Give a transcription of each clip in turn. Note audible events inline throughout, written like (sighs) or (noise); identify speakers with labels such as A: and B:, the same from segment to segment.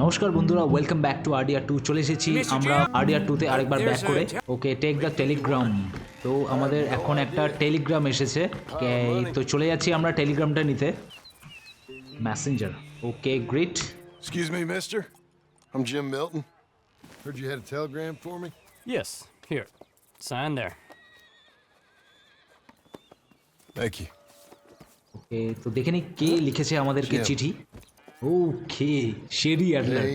A: নমস্কার বন্ধুরা welcome back to RDR two চলে এসেছি আমরা আরডিআর টুতে আরেকবার ব্যাক করে ওকে টেক দ্য টেলিগ্রাম তো আমাদের এখন একটা টেলিগ্রাম এসেছে তো চলে যাচ্ছি আমরা টেলিগ্রামটা নিতে messenger okay great
B: Excuse me, mister. I'm Jim Milton. Heard you had a telegram for me?
C: Yes, here. Sign there.
B: Thank you.
A: Okay তো দেখে নি কে লিখেছে আমাদেরকে চিঠি ওকে শেরি অ্যাডলার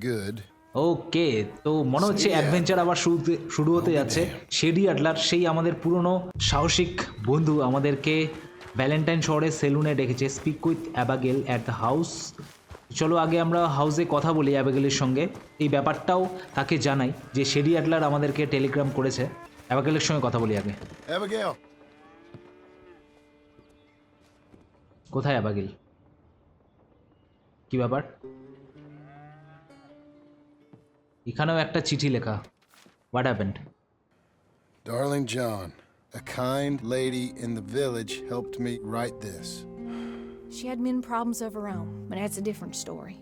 B: good.
A: ওকে তো মনে হচ্ছে অ্যাডভেঞ্চার আবার শুরুতে শুরু হতে যাচ্ছে শেডি আডলার সেই আমাদের পুরনো সাহসিক বন্ধু আমাদেরকে ভ্যালেন্টাইন শহরে সেলুনে ডেকেছে। Speak with Abigail at the house চলো আগে আমরা হাউসে কথা বলি অ্যাবাগেলের সঙ্গে। এই ব্যাপারটাও তাকে জানাই যে শেডি অ্যাডলার আমাদেরকে টেলিগ্রাম করেছে। অ্যাবাগেলের সঙ্গে কথা বলি আগে। কোথায় অ্যাবাগেল কি ব্যাপার এখানেও একটা চিঠি লেখা what happened
B: Darling John, a kind lady in the village helped me write this.
D: She had men problems of her own, but that's a different story.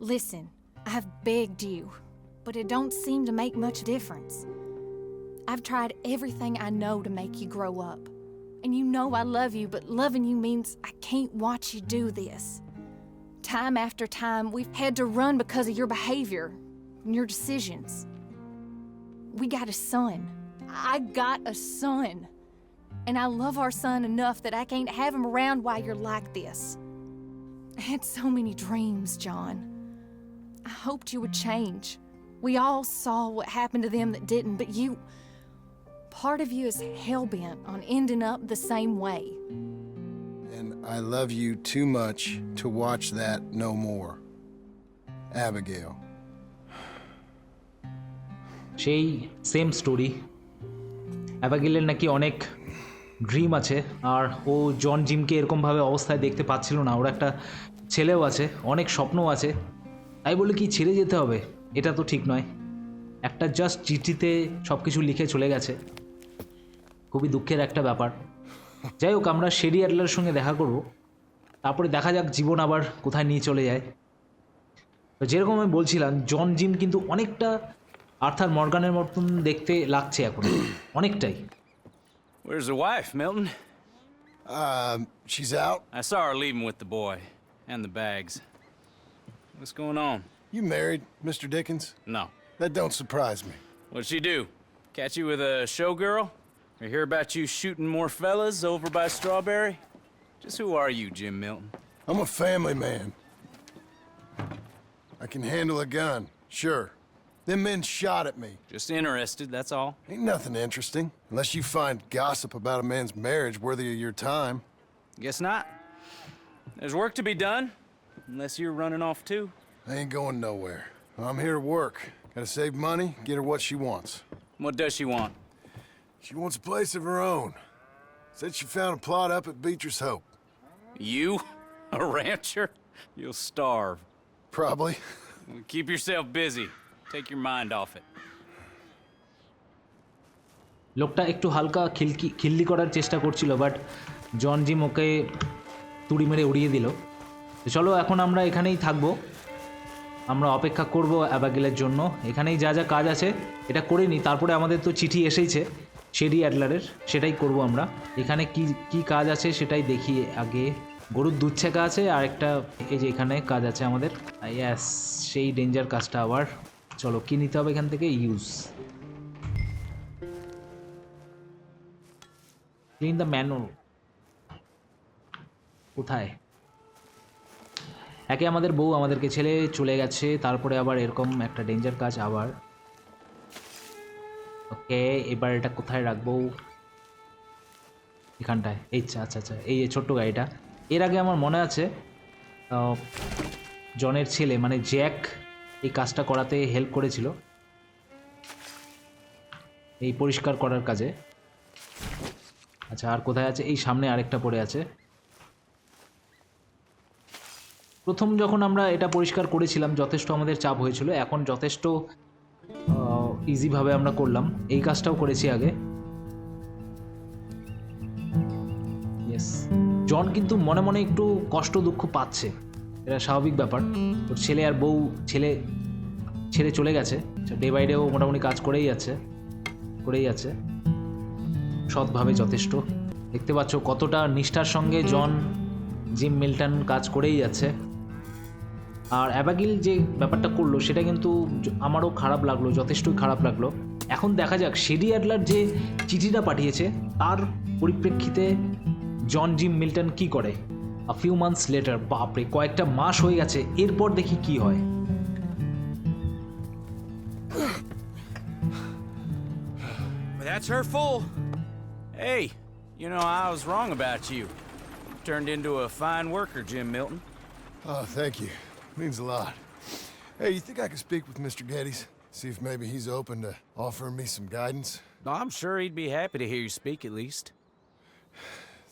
D: Listen, I've begged you, but it don't seem to make much difference. I've tried everything I know to make you grow up. And you know I love you, but loving you means I can't watch you do this. Time after time, we've had to run because of your behavior and your decisions. We got a son. I got a son. And I love our son enough that I can't have him around while you're like this. I had so many dreams, John. I hoped you would change. We all saw what happened to them that didn't, but you. Part of you is hell bent on ending up the same way.
B: And I love you too much to watch that no more. Abigail.
A: সেই same story অ্যাবাগেলের নাকি অনেক dream আছে। আর ও জন জিমকে এরকমভাবে অবস্থায় দেখতে পাচ্ছিল না। ওর একটা ছেলেও আছে, অনেক স্বপ্নও আছে। তাই বলে কি ছেড়ে যেতে হবে? এটা তো ঠিক নয়। একটা জাস্ট চিঠিতে সব কিছু লিখে চলে গেছে। খুবই দুঃখের একটা ব্যাপার। যাই হোক আমরা শেরি অ্যাডলার সঙ্গে দেখা করব তারপরে দেখা যাক জীবন আবার কোথায় নিয়ে চলে যায় তো যেরকম আমি বলছিলাম জন জিম কিন্তু অনেকটা আর্থার মর্গানের মতন দেখতে লাগছে এখন অনেকটাই
E: Where's the wife, Milton?
B: Um, she's out.
E: I saw her leaving with the boy and the bags. What's going on?
B: You married, Mr. Dickens?
E: No.
B: That don't surprise me.
E: What'd she do? Catch you with a showgirl? Or hear about you shooting more fellas over by Strawberry? Just who are you, Jim Milton?
B: I'm a family man. I can handle a gun, sure. Them men shot at me.
E: Just interested, that's all.
B: Ain't nothing interesting, unless you find gossip about a man's marriage worthy of your time.
E: Guess not. There's work to be done, unless you're running off too.
B: I ain't going nowhere. I'm here to work. Gotta save money, get her what she wants.
E: What does she want?
B: She wants a place of her own. Said she found a plot up at Beecher's Hope.
E: You? A rancher? You'll starve.
B: Probably.
E: Keep yourself busy. Take your mind off it.
A: লোকটা একটু হালকা খিলকি খিল্লি করার চেষ্টা করছিল but John gym ওকে তুড়ি মেরে উড়িয়ে দিল চলো এখন আমরা এখানেই থাকব আমরা অপেক্ষা করব অ্যাবাগেলের জন্য এখানেই যা যা কাজ আছে এটা করে নিই তারপরে আমাদের তো চিঠি এসেইছে শেডি অ্যাডলারের সেটাই করব আমরা। এখানে কি কি কাজ আছে সেটাই দেখি আগে। গরুর দুধ ছেঁকা আছে, আর একটা এই যে এখানে কাজ আছে আমাদের। ইয়াস সেই ডেঞ্জার কাজটা আবার। চলো, কি নিতে হবে এখান থেকে? ইউজ ক্লিন দ্য ম্যানুয়াল কোথায়? একে আমাদের বউ, আমাদেরকে ছেলে চলে গেছে, তারপরে আবার এরকম একটা ডেঞ্জার কাজ আবার। ওকে, এবার এটা কোথায় রাখব? এখানটায়। এই আচ্ছা আচ্ছা এই ছোট্ট গাড়িটা। এর আগে আমার মনে আছে জনের ছেলে মানে জ্যাক, এই কাজটা করাতে হেল্প করেছিল। এই পরিষ্কার করার কাজে। আচ্ছা আর কোথায় আছে? এই সামনে আরেকটা পড়ে আছে। প্রথম যখন আমরা এটা পরিষ্কার করেছিলাম, যথেষ্ট আমাদের চাপ হয়েছিল। এখন যথেষ্ট ইজিভাবে আমরা করলাম। এই কাজটাও করেছি আগে। জন কিন্তু মনে মনে একটু কষ্ট, দুঃখ পাচ্ছে। এটা স্বাভাবিক ব্যাপার। ওর ছেলে আর বউ, ছেলে ছেড়ে চলে গেছে। ডে বাই ডেও মোটামুটি কাজ করেই যাচ্ছে। করেই যাচ্ছে। সৎভাবে যথেষ্ট। দেখতে পাচ্ছ কতটা নিষ্ঠার সঙ্গে জন জিম মিল্টন কাজ করেই যাচ্ছে। আর অ্যাবাগিল যে ব্যাপারটা করল সেটা কিন্তু আমারও খারাপ লাগল যথেষ্টই খারাপ লাগল এখন দেখা যাক শেডি অ্যাডলার যে চিঠিটা পাঠিয়েছে তার পরিপ্রেক্ষিতে জন জিম মিল্টন কি করে আ ফিউ মান্থস লেটার বাপরে কয়েকটা মাস হয়ে গেছে এরপর দেখি কি হয়
E: That's her full. Hey, you know, I was wrong about you. Turned into a fine worker, Jim Milton.
B: Oh, thank you. Means a lot. Hey, you think I could speak with Mr. Geddes? See if maybe he's open to offering me some guidance?
E: I'm sure he'd be happy to hear you speak at least.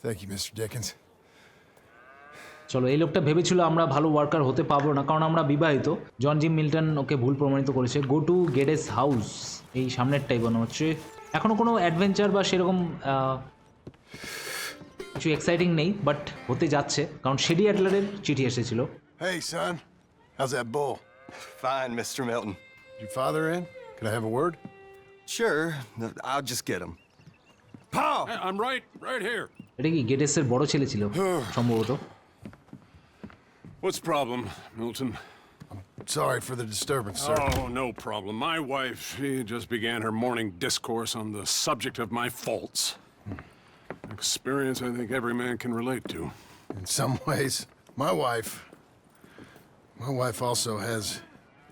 B: Thank you, Mr. Dickens.
A: চলো এই লোকটা ভেবেছিল আমরা ভালো worker হতে পারব না কারণ আমরা বিবাহিত জন জিম মিল্টন ওকে ভুল প্রমাণিত করেছে গো টু গেডেস হাউস এই সামনেরটাই মনে হচ্ছে এখনও কোনো অ্যাডভেঞ্চার বা সেরকম কিছু এক্সাইটিং নেই বাট হতে যাচ্ছে কারণ শেডি অ্যাডলারের চিঠি এসেছিল
B: Hey, son. How's that bull?
F: Fine, Mr. Milton.
B: Your father in? Can I have a word?
F: Sure, I'll just get him.
G: Hey, I'm right, right here.
A: এটা কি গেডেসের বড় ছেলে ছিল (sighs) সম্ভবত
G: What's the problem, Milton?
B: Sorry for the disturbance, sir.
G: Oh, no problem. My wife, she just began her morning discourse on the subject of my faults. Experience I think every man can relate to.
B: In some ways, my wife. my wife also has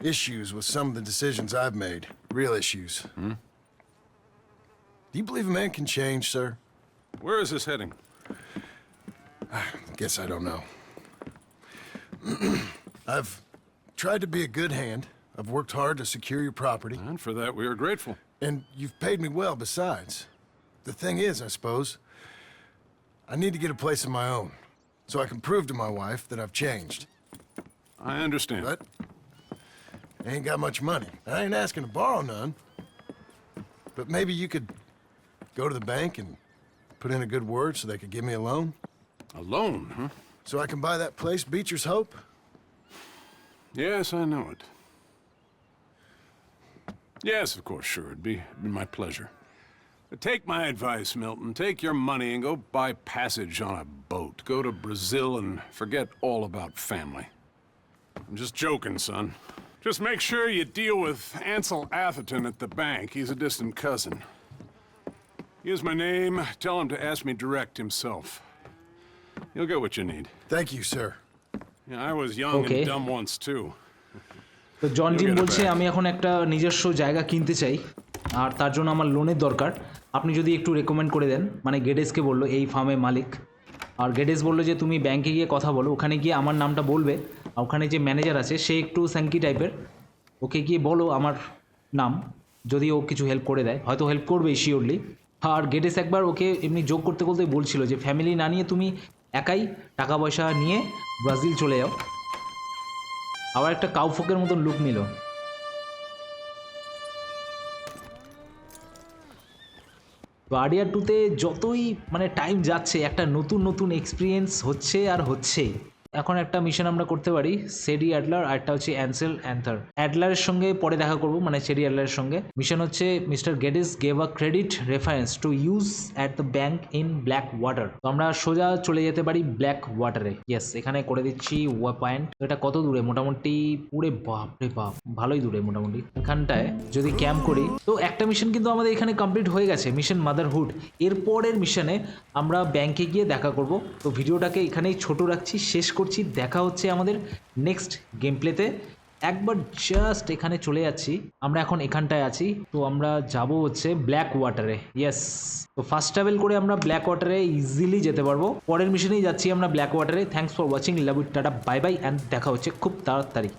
B: issues with some of the decisions I've made. Real issues. Hmm? Do you believe a man can change, sir?
G: Where is this heading?
B: I guess I don't know. (clears throat) I've tried to be a good hand. I've worked hard to secure your property,
G: And for that, we are grateful.
B: and you've paid me well besides. The thing is, I suppose, I need to get a place of my own so I can prove to my wife that I've changed.
G: I understand.
B: But I ain't got much money. I ain't asking to borrow none. But maybe you could go to the bank and put in a good word so they could give me a loan?
G: A loan, huh?
B: So I can buy that place, Beecher's Hope?
G: Yes, I know it. Yes, of course, sure. It'd be, it'd be my pleasure. But take my advice, Milton. Take your money and go buy passage on a boat. Go to Brazil and forget all about family. I'm just joking, son. Just make sure you deal with Ansel Atherton at the bank. He's a distant cousin. Here's my name. Tell him to ask me direct himself. You'll get what you need.
B: Thank you, sir.
G: Yeah, I was young
A: Okay.
G: and dumb once, too.
A: তো জন
G: it
A: বলছে. আমি এখন একটা নিজস্ব জায়গা কিনতে চাই আর তার জন্য আমার লোনের দরকার আপনি যদি একটু রেকমেন্ড করে দেন মানে গেডেসকে বলল এই ফার্মের মালিক আর গেডেস বলল যে তুমি ব্যাংকে গিয়ে কথা বলো ওখানে গিয়ে আমার নামটা বলবে ওখানে যে ম্যানেজার আছে, সে একটু স্যাঙ্কি টাইপের ওকে গিয়ে বলো আমার নাম, যদি ও কিছু হেল্প করে দেয়। হয়তো হেল্প করবে শিওরলি আর গেডেস একবার ওকে এমনি যোগ করতে করতে বলছিল যে ফ্যামিলি না নিয়ে তুমি একাই টাকা পয়সা নিয়ে ব্রাজিল চলে যাও। আবার একটা কাউফোকের মতন লুক নিল। গার্ডিয়ার টুতে যতই মানে টাইম যাচ্ছে, একটা নতুন নতুন এক্সপিরিয়েন্স হচ্ছে আর হচ্ছেই। এখন একটা মিশন আমরা করতে পারি সেডি অ্যাডলার আর একটা হচ্ছে অ্যান্সেল অ্যান্থার অ্যাডলারের সঙ্গে পরে দেখা করব মানে সেডি অ্যাডলারের সঙ্গে। মিশন হচ্ছে mister Geddes gave a credit reference to use at the bank in Blackwater তো আমরা সোজা চলে যেতে পারি ব্ল্যাক ওয়াটারে ইয়েস এখানে করে দিচ্ছি ওয়া পয়েন্ট। এটা কত দূরে? মোটামুটি পুরে বাপ রে বাপ, ভালোই দূরে মোটামুটি। এখানটায় যদি ক্যাম্প করি, তো একটা মিশন কিন্তু আমাদের এখানে কমপ্লিট হয়ে গেছে মিশন মাদারহুড এরপরের মিশনে আমরা ব্যাংকে গিয়ে দেখা করব। তো ভিডিওটাকে এখানেই ছোট রাখছি, শেষ করছি, দেখা হচ্ছে আমাদের নেক্সট গেম প্লেতে একবার জাস্ট এখানে চলে যাচ্ছি, আমরা এখন এখানটায় আছি। তো আমরা যাব হচ্ছে ব্ল্যাক ওয়াটারে ইয়েস তো ফার্স্ট ট্রাভেল করে আমরা ব্ল্যাক ওয়াটারে ইজিলি যেতে পারব। পরের মিশনেই যাচ্ছি আমরা ব্ল্যাক ওয়াটারে thanks for watching love it tata bye bye and দেখা হচ্ছে খুব তাড়াতাড়ি।